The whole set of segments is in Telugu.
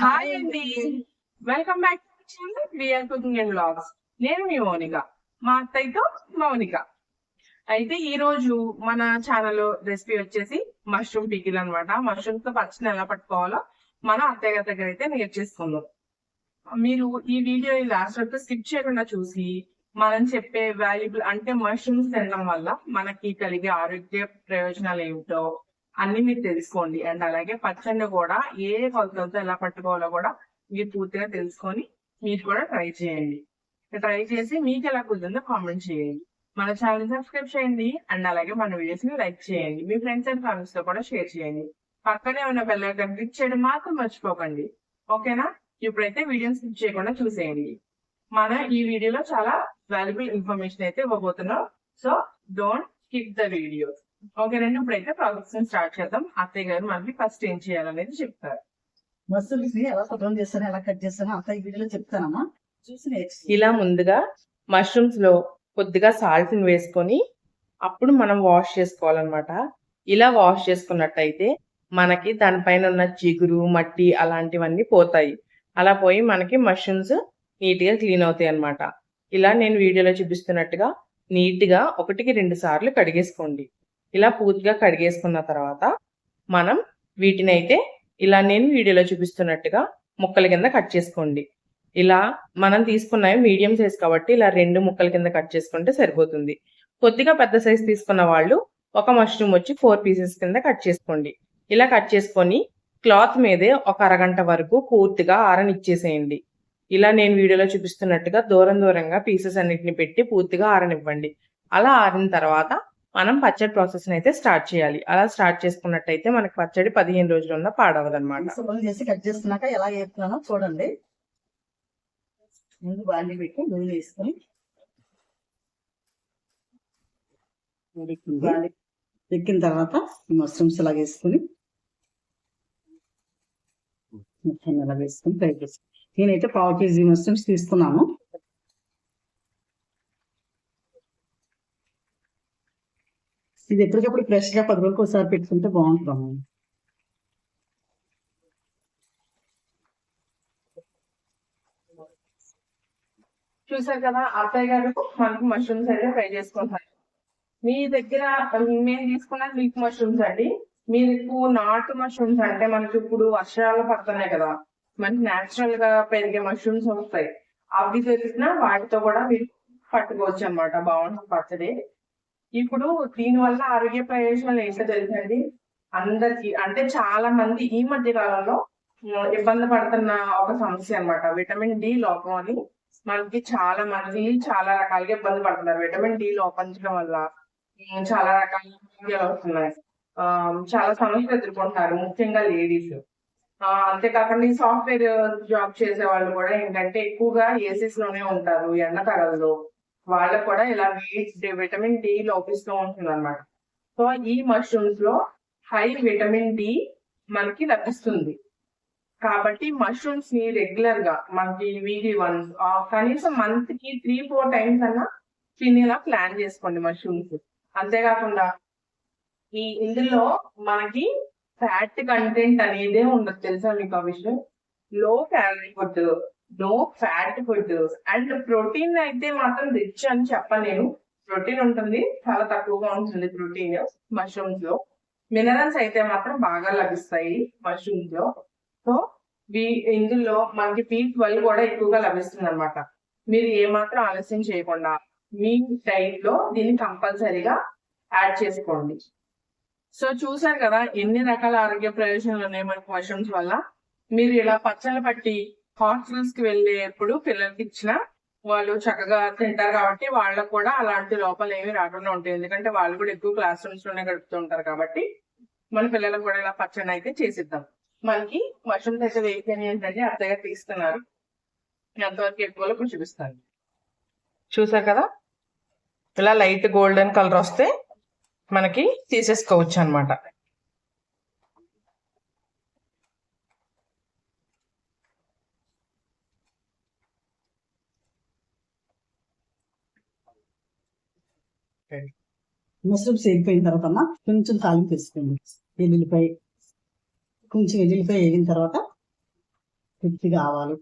హాయ్ అండి welcome back VR cooking and blogs నేను మీ మౌనిక. మా అత్తయ్యతో మౌనిక. అయితే ఈ రోజు మన ఛానల్ రెసిపీ వచ్చేసి మష్రూమ్ పికిల్ అన్నమాట. మష్రూమ్తో పచ్చని ఎలా పట్టుకోవాలో మన అత్తయ్య గారి దగ్గర అయితే నేర్చేసుకుందాం. మీరు ఈ వీడియో లాస్ట్ వరకు స్కిప్ చేయకుండా చూసి మనం చెప్పే వాల్యుబుల్ అంటే మష్రూమ్స్ తినడం వల్ల మనకి కలిగే ఆరోగ్య ప్రయోజనాలు ఏమిటో అన్ని మీరు తెలుసుకోండి. అండ్ అలాగే పచ్చడిని కూడా ఏ కొలతలతో ఎలా పట్టుకోవాలో కూడా మీరు పూర్తిగా తెలుసుకొని మీరు కూడా ట్రై చేయండి. ట్రై చేసి మీకు ఎలా కుదిరిందో కామెంట్ చేయండి. మన ఛానల్ సబ్స్క్రైబ్ చేయండి. అండ్ అలాగే మన వీడియోస్ని లైక్ చేయండి. మీ ఫ్రెండ్స్ అండ్ ఫ్యామిలీస్తో కూడా షేర్ చేయండి. పక్కనే ఉన్న బెల్ ఐకాన్ క్లిక్ చేయడం మాత్రం మర్చిపోకండి. ఓకేనా? ఇప్పుడైతే వీడియోని స్కిప్ చేయకుండా చూసేయండి. మన ఈ వీడియోలో చాలా వాల్యుబుల్ ఇన్ఫర్మేషన్ అయితే ఇవ్వబోతున్నాం. So don't skip the video okay రండి ఇప్పుడైతే ప్రాసెస్ స్టార్ట్ చేద్దాం. అత్తయ్య గారు మనకి ఫస్ట్ ఏం చేయాలనేది చెప్తారు. మసూల్స్ ఎలా శుభ్రం చేస్తాను ఎలా కట్ చేస్తాను అంత ఈ వీడియోలో చెప్తానమ్మా. చూసి నేర్చుకో. ఇలా ముందుగా మష్రూమ్స్లో కొద్దిగా సాల్ట్ వేసుకొని అప్పుడు మనం వాష్ చేసుకోవాలన్నమాట. ఇలా వాష్ చేసుకున్నట్టయితే మనకి దానిపైన ఉన్న చిగురు మట్టి అలాంటివన్నీ పోతాయి. అలా పోయి మనకి మష్రూమ్స్ నీట్గా క్లీన్ అవుతాయి అన్నమాట. ఇలా నేను వీడియోలో చూపిస్తున్నట్టుగా నీట్గా ఒకటికి రెండు సార్లు కడిగేసుకోండి. ఇలా పూర్తిగా కడిగేసుకున్న తర్వాత మనం వీటిని అయితే ఇలా నేను వీడియోలో చూపిస్తున్నట్టుగా ముక్కల కింద కట్ చేసుకోండి. ఇలా మనం తీసుకున్నవి మీడియం సైజ్ కాబట్టి ఇలా రెండు ముక్కల కింద కట్ చేసుకుంటే సరిపోతుంది. కొద్దిగా పెద్ద సైజ్ తీసుకున్న వాళ్ళు ఒక మష్రూమ్ వచ్చి ఫోర్ పీసెస్ కింద కట్ చేసుకోండి. ఇలా కట్ చేసుకొని క్లాత్ మీదే ఒక అరగంట వరకు పూర్తిగా ఆరనిచ్చేసేయండి. ఇలా నేను వీడియోలో చూపిస్తున్నట్టుగా దూరం దూరంగా పీసెస్ అన్నిటిని పెట్టి పూర్తిగా ఆరనివ్వండి. అలా ఆరిన తర్వాత మనం పచ్చడి ప్రాసెస్ అయితే స్టార్ట్ చేయాలి. అలా స్టార్ట్ చేసుకున్నట్టయితే మనకి పచ్చడి పదిహేను రోజులు ఉన్న పాడవదన్నమాట శుభ్రం చేసి కట్ చేస్తున్నాక ఎలా వేస్తున్నానో చూడండి. ముందు బాండి పెట్టి నూనె వేసుకొని బాండి ఎక్కిన తర్వాత మష్రూమ్స్ ఇలా వేసుకొని మొత్తం ఇలా వేసుకొని ఫ్రై చేసుకుని నేనైతే పావు కేజీ మష్రూమ్స్ తీసుకున్నాను. ఇది ఎప్పటికప్పుడు ఫ్రెష్గా పది రోజులకు ఒకసారి పెట్టుకుంటే బాగుంటుంది? చూసారు కదా అత్తయ్య గారు మనకు మష్రూమ్స్ అయితే ఫ్రై చేసుకుంటారు మీ దగ్గర మేము తీసుకున్న లీఫ్ మష్రూమ్స్ అండి. మీరు నాటు మష్రూమ్స్ అంటే మనకి ఇప్పుడు వర్షాలు పడుతున్నాయి కదా మనకి నేచురల్గా పెరిగే మష్రూమ్స్ వస్తాయి. అవి దొరికినా వాటితో కూడా మీరు పట్టుకోవచ్చు అన్నమాట బాగుంటుంది పచ్చడి. ఇప్పుడు దీని వల్ల ఆరోగ్య ప్రయోజనాలు ఏంటో తెలుసండి అందరికి అంటే చాలా మంది ఈ మధ్య కాలంలో ఇబ్బంది పడుతున్న ఒక సమస్య అన్నమాట. విటమిన్ డి లోపం అని మనకి చాలా మంది చాలా రకాలుగా ఇబ్బంది పడుతున్నారు. విటమిన్ డి లోపించడం వల్ల చాలా రకాల సమస్యలు వస్తున్నాయి ఆ, చాలా సమస్యలు ఎదుర్కొంటున్నారు ముఖ్యంగా లేడీస్. అంతేకాకుండా ఈ సాఫ్ట్వేర్ జాబ్ చేసే వాళ్ళు కూడా ఏంటంటే ఎక్కువగా ఏసీస్లోనే ఉంటారు ఎండాకాలంలో. వాళ్ళకు కూడా ఇలా విటమిన్ డి లోపిస్తూ ఉంటుంది అనమాట సో ఈ మష్రూమ్స్లో హై విటమిన్ డి మనకి లభిస్తుంది. కాబట్టి మష్రూమ్స్ని రెగ్యులర్గా మనకి వీక్లీ వన్స్ కనీసం మంత్కి త్రీ ఫోర్ టైమ్స్ అన్నా తినేలా ప్లాన్ చేసుకోండి మష్రూమ్స్ అంతేకాకుండా ఈ ఇందులో మనకి ఫ్యాట్ కంటెంట్ అనేదే ఉండదు. తెలుసా మీకు ఆ విషయం? Low calorie food no fat food and protein అయితే మాత్రం రిచ్ అని చెప్పలేను. ప్రోటీన్ ఉంటుంది చాలా తక్కువగా ఉంటుంది ప్రోటీన్ మష్రూమ్స్లో. మినరల్స్ అయితే మాత్రం బాగా లభిస్తాయి మష్రూమ్స్లో. సో ఇందులో మనకి పీ ట్వెల్వ్ కూడా ఎక్కువగా లభిస్తుంది అనమాట మీరు ఏమాత్రం ఆలస్యం చేయకుండా మీ డైట్లో దీన్ని కంపల్సరీగా యాడ్ చేసుకోండి. సో చూసారు కదా ఎన్ని రకాల ఆరోగ్య ప్రయోజనాలు ఉన్నాయి మనకి మష్రూమ్స్ వల్ల? మీరు ఇలా పచ్చళ్ళు పట్టి హాస్టల్స్కి వెళ్ళేప్పుడు పిల్లలకి ఇచ్చిన వాళ్ళు చక్కగా తింటారు కాబట్టి వాళ్ళకు కూడా అలాంటి లోపాలు ఏమి రాకుండా ఉంటాయి. ఎందుకంటే వాళ్ళు కూడా ఎక్కువ క్లాస్ రూమ్స్లోనే గడుపుతూ ఉంటారు కాబట్టి మన పిల్లలకు కూడా ఇలా పచ్చడి అయితే చేసిద్దాం. మనకి మష్రూమ్స్ అయితే వేయకని ఏంటంటే అత్తగా తీస్తున్నారు ఎంతవరకు ఎక్కువలో కొంచెం చూపిస్తాను. చూసారు కదా? ఇలా లైట్ గోల్డెన్ కలర్ వస్తే మనకి తీసేసుకోవచ్చు అనమాట మష్రూమ్స్ వేగిపోయిన తర్వాత అమ్మ కొంచెం తాలింపు వేసుకోండి. ఎల్లుల్లిపాయ కొంచెం ఎల్లుల్లిపాయ వేగిన తర్వాత కొద్దిగా ఆవాలు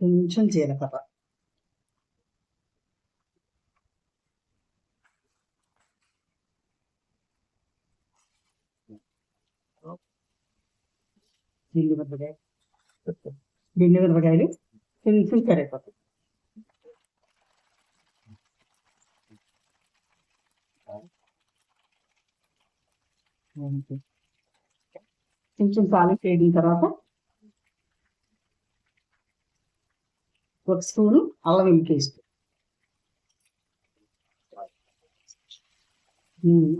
కొంచెం జీలకర్ర. ఎండు మిరపకాయ ఎండు మిరపకాయలు కొంచెం కరివేపాకు. కొంచెం సాలిడ్ వేడిన తర్వాత ఒక స్పూను అల్లం వెల్లుల్లి పేస్ట్.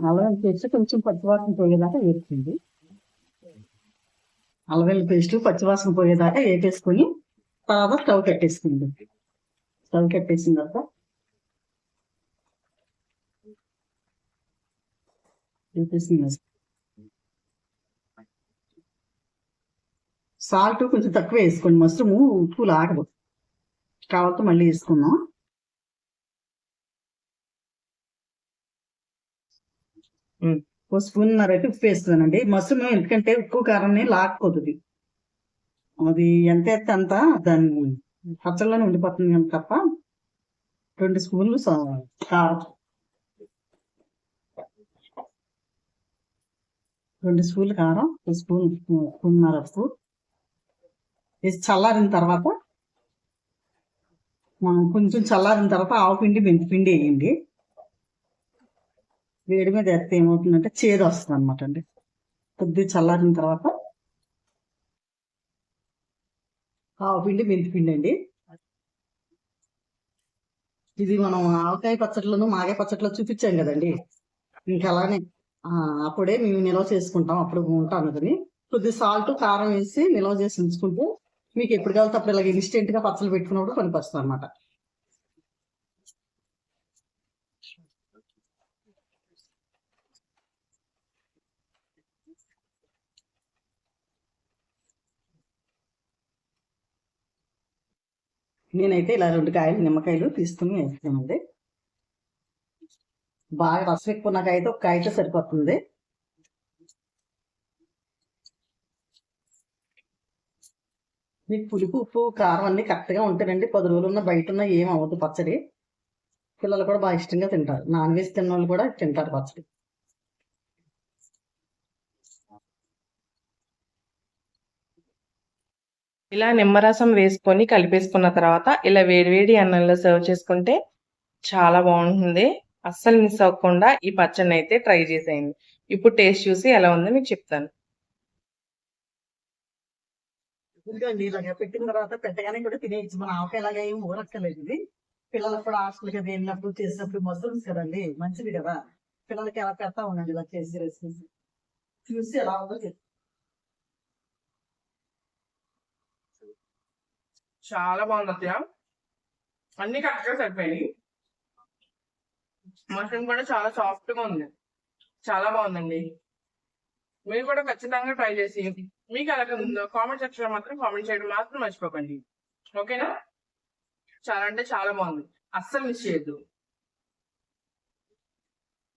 అల్లం పేస్ట్ కొంచెం పచ్చివాసన పోయేదాకా వేస్తుంది అల్లం పేస్ట్ పచ్చివాసన పోయేదాకా వేపేసుకొని తర్వాత స్టవ్ కట్టేసుకుంది స్టవ్ కట్టేసిన తర్వాత వేపేసింది సాల్ట్ కొంచెం తక్కువ వేసుకోండి. మష్రూము ఉప్పు లాగదు కావాలంటే మళ్ళీ వేసుకుందాం. ఓ స్పూన్ అయితే ఉప్పు వేస్తున్నానండి మష్రూమ్ ఎందుకంటే ఉప్పు కారాన్ని లాక్కపోతుంది అది ఎంత ఎత్తే అంత దాన్ని పచ్చళ్ళలోనే ఉండిపోతుంది కానీ తప్ప. రెండు స్పూన్లు కారం. రెండు స్పూన్లు కారం ఒక స్పూన్ ఉప్పు స్పూన్నర ఉప్పు వేసి చల్లారిన తర్వాత కొంచెం చల్లారిన తర్వాత ఆవు పిండి మెంతి పిండి వేయండి. వేడి మీద వేస్తే ఏమవుతుందంటే చేదు వస్తుంది అనమాట అండి. కొద్దిగా చల్లారిన తర్వాత ఆవు పిండి మెంతి పిండి అండి. ఇది మనం ఆవకాయ పచ్చట్లను మాగాయ పచ్చట్లో చూపించాం కదండి. ఇంకా అలానే అప్పుడే మేము నిల్వ చేసుకుంటాం. అప్పుడు ఉంటాను కానీ కొద్ది సాల్ట్ కారం వేసి నిల్వ చేసి ఉంచుకుంటే మీకు ఎప్పుడు కావాలితే అప్పుడు ఇలాగ ఇన్స్టెంట్గా పచ్చళ్ళు పెట్టుకున్నప్పుడు పనికొస్తుంది అనమాట నేనైతే ఇలా రెండు కాయలు నిమ్మకాయలు తీసుకుని వేస్తానండి బాగా రసం ఎక్కువ నాకైతే ఒక కాయతో సరిపోతుంది. మీకు పులుపు ఉప్పు కారం అన్ని కరెక్ట్గా ఉంటాయండి పది రోజులు ఉన్న బయట ఉన్న ఏం అవ్వదు పచ్చడి. పిల్లలు కూడా బాగా ఇష్టంగా తింటారు. నాన్ వెజ్ తిన్న వాళ్ళు కూడా తింటారు పచ్చడి. ఇలా నిమ్మరసం వేసుకొని కలిపేసుకున్న తర్వాత ఇలా వేడివేడి అన్నంలో సర్వ్ చేసుకుంటే చాలా బాగుంటుంది. అస్సలు మిస్ అవ్వకుండా ఈ పచ్చడిని అయితే ట్రై చేసేయండి. ఇప్పుడు టేస్ట్ చూసి ఎలా ఉందో మీకు చెప్తాను. ఇదిగోండి ఇలాగ పెట్టిన తర్వాత పెట్టగానే కూడా తినేయచ్చు. మన ఆవకాయలాగా ఏం ఊరక్కర్లేదు ఇది. పిల్లలకు కూడా హాస్టల్కి వెళ్ళినప్పుడు చేసినప్పుడు మసూల్స్ కదండి మంచిది కదా. పిల్లలకి ఎలా పెడతా ఉండండి ఇలా చేసి రెసిపీస్ చూసి ఎలా ఉందో చాలా బాగుంది అత్య అన్ని కరెక్ట్గా సరిపోయినాయి. మష్రూమ్ కూడా చాలా సాఫ్ట్గా ఉంది. చాలా బాగుందండి. మీరు కూడా ఖచ్చితంగా ట్రై చేసి మీకు ఎలా ఉందో కామెంట్ సెక్షన్లో మాత్రం కామెంట్ చేయడం మాత్రం మర్చిపోకండి. ఓకేనా చాలా అంటే చాలా బాగుంది. అస్సలు మిస్ చేయొద్దు.